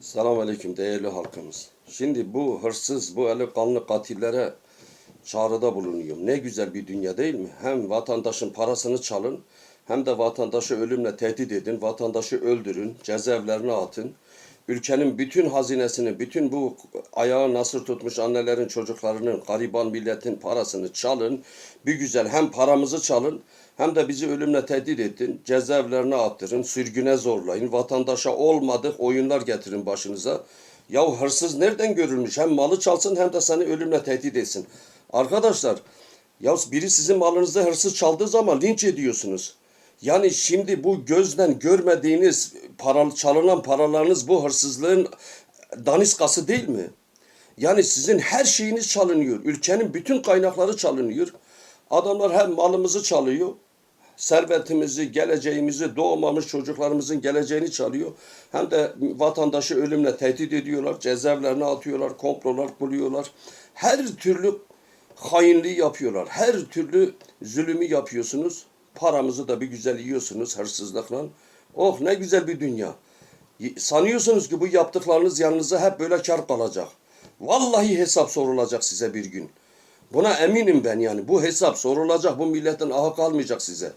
Selamun Aleyküm değerli halkımız. Şimdi bu hırsız, bu eli kanlı katillere çağrıda bulunuyorum. Ne güzel bir dünya değil mi? Hem vatandaşın parasını çalın, hem de vatandaşı ölümle tehdit edin, vatandaşı öldürün, cezaevlerine atın. Ülkenin bütün hazinesini, bütün bu ayağı nasır tutmuş annelerin, çocuklarının, gariban milletin parasını çalın. Bir güzel hem paramızı çalın, hem de bizi ölümle tehdit edin, cezaevlerine attırın, sürgüne zorlayın, vatandaşa olmadık oyunlar getirin başınıza. Ya hırsız nereden görülmüş? Hem malı çalsın hem de seni ölümle tehdit etsin. Arkadaşlar, ya biri sizin malınızda hırsız çaldığı zaman linç ediyorsunuz. Yani şimdi bu gözden görmediğiniz para, çalınan paralarınız bu hırsızlığın daniskası değil mi? Yani sizin her şeyiniz çalınıyor. Ülkenin bütün kaynakları çalınıyor. Adamlar hem malımızı çalıyor, servetimizi, geleceğimizi, doğmamış çocuklarımızın geleceğini çalıyor. Hem de vatandaşı ölümle tehdit ediyorlar, cezaevlerine atıyorlar, komplolar kuruyorlar. Her türlü hainliği yapıyorlar. Her türlü zulümü yapıyorsunuz. Paramızı da bir güzel yiyorsunuz hırsızlıkla. Oh ne güzel bir dünya. Sanıyorsunuz ki bu yaptıklarınız yanınıza hep böyle kar kalacak. Vallahi hesap sorulacak size bir gün. Buna eminim ben yani. Bu hesap sorulacak. Bu milletin ahı kalmayacak size.